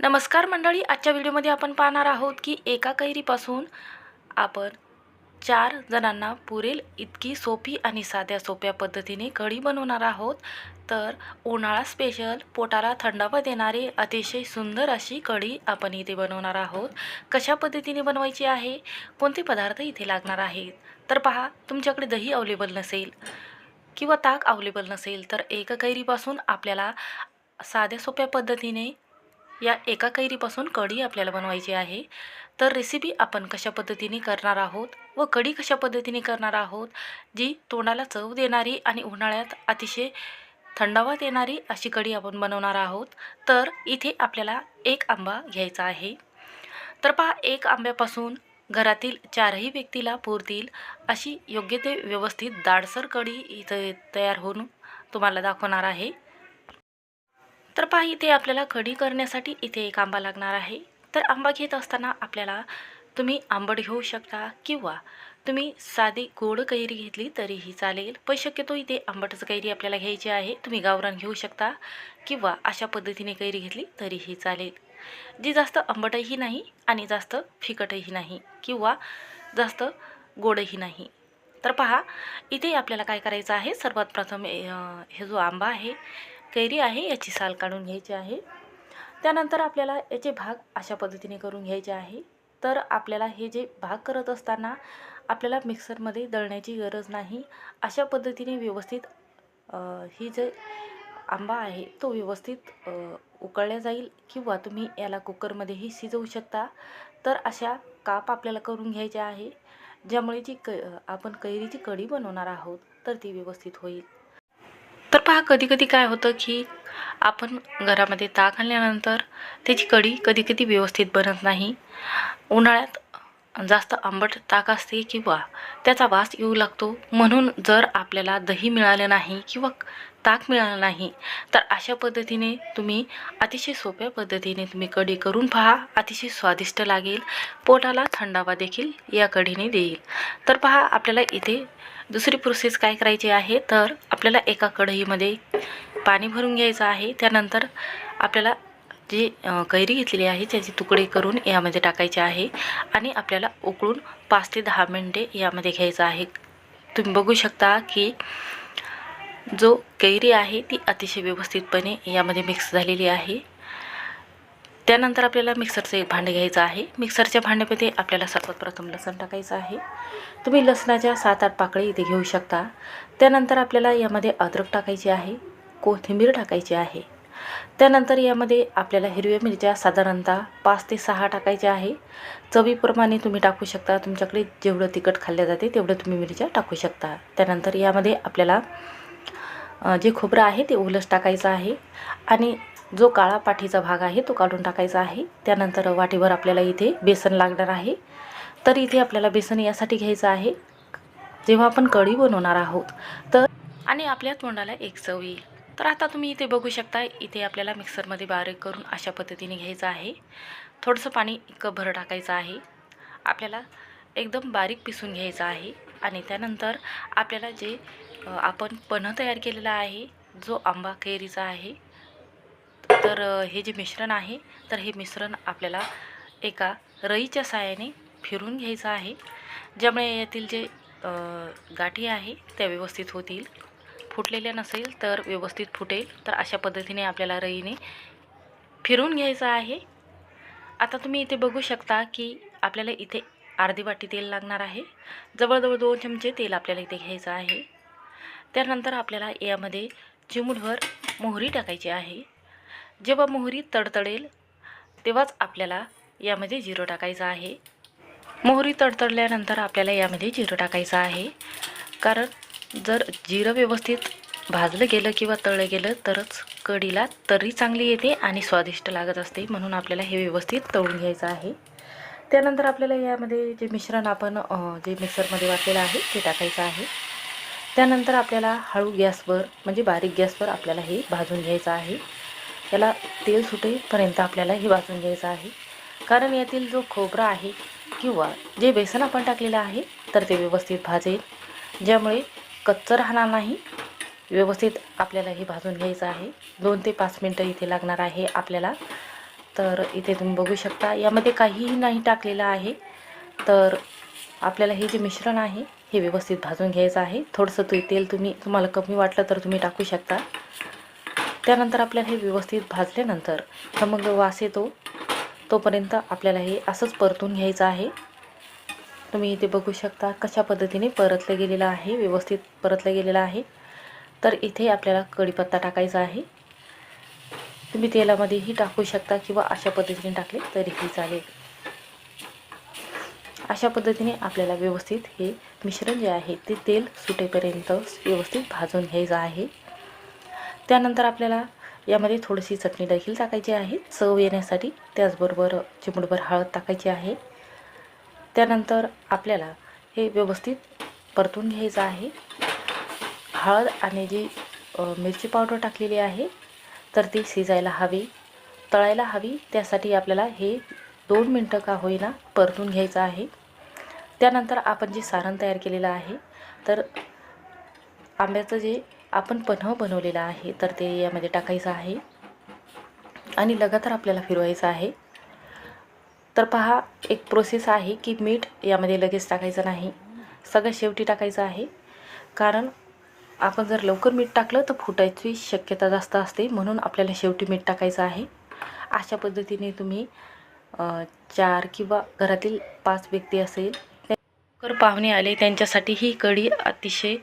नमस्कार मंडळी आजच्या व्हिडिओमध्ये आपण पाहणार आहोत की एका कैरीपासून आपण चार जणांना पुरेल इतकी सोपी आणि साध्या सोप्या पद्धतीने कढी बनवणार आहोत. तर उन्हाळा स्पेशल पोटाला थंडावा देणारी अतिशय सुंदर अशी कढी आपण इथे बनवणार आहोत. कशा पद्धतीने बनवायची आहे? कोणते पदार्थ इथे लागणार आहेत? तर पहा तुमच्याकडे दही अवेलेबल नसेल किंवा ताक अवेलेबल नसेल तर एका कैरीपासून आपल्याला साध्या सोप्या पद्धतीने या एका कैरीपासून कढी आपल्याला बनवायची आहे. तर रेसिपी आपण कशा पद्धतीने करणार आहोत व कढी कशा पद्धतीने करणार आहोत जी तोंडाला चव देणारी आणि उन्हाळ्यात अतिशय थंडावा देणारी अशी कढी आपण बनवणार आहोत. तर इथे आपल्याला एक आंबा घ्यायचा आहे. तर पहा एक आंब्यापासून घरातील चारही व्यक्तीला पुरतील अशी योग्य ते व्यवस्थित दाडसर कढी इथं तयार होऊन तुम्हाला दाखवणार आहे. तर पहा इथे आपल्याला कढी करण्यासाठी इथे एक आंबा लागणार आहे. तर आंबा घेत असताना आपल्याला तुम्ही आंबट घेऊ शकता किंवा तुम्ही साधी गोड कैरी घेतली तरीही चालेल. पण शक्यतो इथे आंबटच कैरी आपल्याला घ्यायची आहे. तुम्ही गावरान घेऊ शकता किंवा अशा पद्धतीने कैरी घेतली तरीही चालेल. जी जास्त आंबटही नाही आणि जास्त फिकटही नाही किंवा जास्त गोडही नाही. तर पहा इथे आपल्याला काय करायचं आहे? सर्वात प्रथम हे जो आंबा आहे कैरी आहे याची साल काढून घ्यायची आहे. त्यानंतर आपल्याला याचे भाग अशा पद्धतीने करून घ्यायचे आहे. तर आपल्याला हे जे भाग करत असताना आपल्याला मिक्सरमध्ये दळण्याची गरज नाही. अशा पद्धतीने व्यवस्थित ही जे आंबा आहे तो व्यवस्थित उकळल्या जाईल किंवा तुम्ही याला कुकरमध्येही शिजवू शकता. तर अशा काप आपल्याला करून घ्यायचे आहे. ज्यामुळे जी क आपण कैरीची कढी बनवणार आहोत तर ती व्यवस्थित होईल. तर पहा कधी कधी काय होतं की आपण घरामध्ये ताक आणल्यानंतर त्याची कढी कधी कधी व्यवस्थित बनत नाही. उन्हाळ्यात जास्त आंबट ताक असते किंवा त्याचा वास येऊ लागतो. म्हणून जर आपल्याला दही मिळालं नाही किंवा ताक मिळालं नाही तर अशा पद्धतीने तुम्ही अतिशय सोप्या पद्धतीने तुम्ही कढी करून पहा. अतिशय स्वादिष्ट लागेल. पोटाला थंडावा देखील या कढीने देईल. तर पहा आपल्याला इथे दुसरी प्रोसेस काय करायची आहे? तर आपल्याला एका कढईमध्ये पाणी भरून घ्यायचं आहे. त्यानंतर आपल्याला जी कैरी घेतलेली आहे त्याचे तुकडे करून यामध्ये टाकायचे आहे. आणि आपल्याला उकळून पाच ते दहा मिनटे यामध्ये घ्यायचं आहे. तुम्ही बघू शकता की जो कैरी आहे ती अतिशय व्यवस्थितपणे यामध्ये मिक्स झालेली आहे. त्यानंतर आपल्याला मिक्सरचं एक भांडं घ्यायचं आहे. मिक्सरच्या भांड्यामध्ये आपल्याला सर्वात प्रथम लसण टाकायचं आहे. तुम्ही लसणाच्या सात आठ पाकळी इथे घेऊ शकता. त्यानंतर आपल्याला यामध्ये अद्रक टाकायची आहे. कोथिंबीर टाकायची आहे. त्यानंतर यामध्ये आपल्याला हिरव्या मिरच्या साधारणतः पाच ते सहा टाकायच्या आहे. चवीप्रमाणे तुम्ही टाकू शकता. तुमच्याकडे जेवढं तिखट खाल्लं जाते तेवढं तुम्ही मिरच्या टाकू शकता. त्यानंतर यामध्ये आपल्याला जे खोबरं आहे ते ओलस टाकायचं आहे. आणि जो काळा पाठीचा भाग आहे तो काढून टाकायचा आहे. त्यानंतर वाटीभर आपल्याला इथे बेसन लागणार आहे. तर इथे आपल्याला बेसन यासाठी घ्यायचं आहे. जेव्हा आपण कढी बनवणार आहोत तर आणि आपल्या तोंडाला एक चव येईल. तर आता तुम्ही इथे बघू शकता इथे आपल्याला मिक्सरमध्ये बारीक करून अशा पद्धतीने घ्यायचं आहे. थोडंसं पाणी कभर टाकायचं आहे. आपल्याला एकदम बारीक पिसून घ्यायचं आहे. आणि त्यानंतर आपल्याला जे आपण पन्ह तयार केलेलं आहे जो आंबा कैरीचा आहे तर हे जे मिश्रण आहे तर हे मिश्रण आपल्याला एका रईच्या साहाय्याने फिरून घ्यायचं आहे. ज्यामुळे यातील जे गाठी आहे त्या व्यवस्थित होतील. फुटलेल्या नसेल तर व्यवस्थित फुटेल. तर अशा पद्धतीने आपल्याला रईने फिरून घ्यायचं आहे. आता तुम्ही इथे बघू शकता की आपल्याला इथे अर्धी वाटी तेल लागणार आहे. जवळजवळ दोन चमचे तेल आपल्याला इथे घ्यायचं आहे. त्यानंतर आपल्याला यामध्ये चिमूटभर मोहरी टाकायची आहे. जेव्हा मोहरी तडतडेल तेव्हाच आपल्याला यामध्ये जिरं टाकायचं आहे. मोहरी तडतडल्यानंतर आपल्याला यामध्ये जिरं टाकायचं आहे. कारण जर जिरं व्यवस्थित भाजलं गेलं किंवा तळलं गेलं तरच कढीला तरी चांगली येते आणि स्वादिष्ट लागत असते. म्हणून आपल्याला हे व्यवस्थित तळून घ्यायचं आहे. त्यानंतर आपल्याला यामध्ये जे मिश्रण आपण जे मिक्सरमध्ये वाटलेलं आहे ते टाकायचं आहे. त्यानंतर आपल्याला हळू गॅसवर म्हणजे बारीक गॅसवर आपल्याला हे भाजून घ्यायचं आहे. याला तेल सुटेपर्यंत आपल्याला हे भाजून घ्यायचं आहे. कारण यातील जो खोबरा आहे किंवा जे बेसन आपण टाकलेलं आहे तर ते व्यवस्थित भाजेल. ज्यामुळे कच्चं राहणार नाही. व्यवस्थित आपल्याला हे भाजून घ्यायचं आहे. दोन ते पाच मिनटं इथे लागणार आहे आपल्याला. तर इथे तुम्ही बघू शकता यामध्ये काहीही नाही टाकलेलं आहे. तर आपल्याला हे जे मिश्रण आहे हे व्यवस्थित भाजून घ्यायचं आहे. थोडंसं ते तेल तुम्ही तुम्हाला कमी वाटलं तर तुम्ही टाकू शकता. त्यानंतर आपल्याला हे व्यवस्थित भाजल्यानंतर खमंग वास येतो. तोपर्यंत आपल्याला हे असंच परतून घ्यायचं आहे. तुम्ही इथे बघू शकता कशा पद्धतीने परतलं गेलेलं आहे व्यवस्थित परतलं गेलेलं आहे. तर इथे आपल्याला कढीपत्ता टाकायचा आहे. तुम्ही तेलामध्येही टाकू शकता किंवा अशा पद्धतीने टाकले तरीही चालेल. अशा पद्धतीने आपल्याला व्यवस्थित हे मिश्रण जे आहे ते तेल सुटेपर्यंत व्यवस्थित भाजून घ्यायचं आहे. त्यानंतर आपल्याला यामध्ये थोडीशी चटणी देखील टाकायची आहे. चव येण्यासाठी त्याचबरोबर चिमूटभर हळद टाकायची आहे. त्यानंतर आपल्याला हे व्यवस्थित परतून घ्यायचं आहे. हळद आणि जी मिरची पावडर टाकलेली आहे तर ती शिजायला हवी. तळायला हवी. त्यासाठी आपल्याला हे दोन मिनटं का होईना परतून घ्यायचं आहे. त्यानंतर आपण जे सारण तयार केलेलं आहे तर आंब्याचं जे आपण पन्ह बनवलेला आहे. तर ते यामध्ये टाकायचं आहे. आणि लगातार आपल्याला फिरवायचं आहे. तर पहा एक प्रोसेस आहे की मीठ यामध्ये लगेच टाकायचं नाही. सगळं शेवटी टाकायचं आहे. कारण आपण जर लवकर मीठ टाकलं तर फुटायची शक्यता जास्त असते. म्हणून आपल्याला शेवटी मीठ टाकायचं आहे. अशा पद्धतीने तुम्ही चार किंवा घरातील पाच व्यक्ती असेल तर पाहुणे आले त्यांच्यासाठी ही कढी अतिशय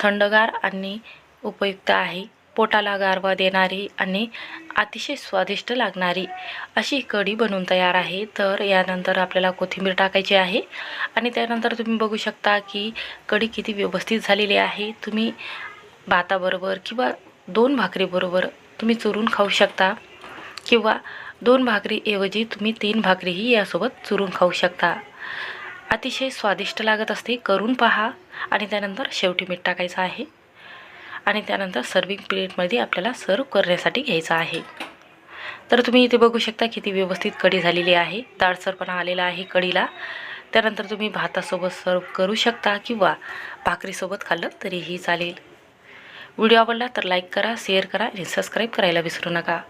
थंडगार आणि उपयुक्त आहे. पोटाला गारवा देणारी आणि अतिशय स्वादिष्ट लागणारी अशी कढी बनवून तयार आहे. तर यानंतर आपल्याला कोथिंबीर टाकायची आहे आणि त्यानंतर तुम्ही बघू शकता की कढी किती व्यवस्थित झालेली आहे. तुम्ही भाताबरोबर किंवा दोन भाकरीबरोबर तुम्ही चुरून खाऊ शकता किंवा दोन भाकरीऐवजी तुम्ही तीन भाकरीही यासोबत चुरून खाऊ शकता. अतिशय स्वादिष्ट लागत असते. करून पहा आणि त्यानंतर शेवटी मीठ टाकायचं आहे. आणि त्यानंतर सर्विंग प्लेटमध्ये आपल्याला सर्व करण्यासाठी घ्यायचं आहे. तर तुम्ही इथे बघू शकता किती व्यवस्थित कढी झालेली आहे. दाळसरपणा आलेला आहे कढीला. त्यानंतर तुम्ही भातासोबत सर्व करू शकता किंवा भाकरीसोबत खाल्लं तरीही चालेल. व्हिडिओ आवडला तर लाईक करा शेअर करा आणि सबस्क्राईब करायला विसरू नका.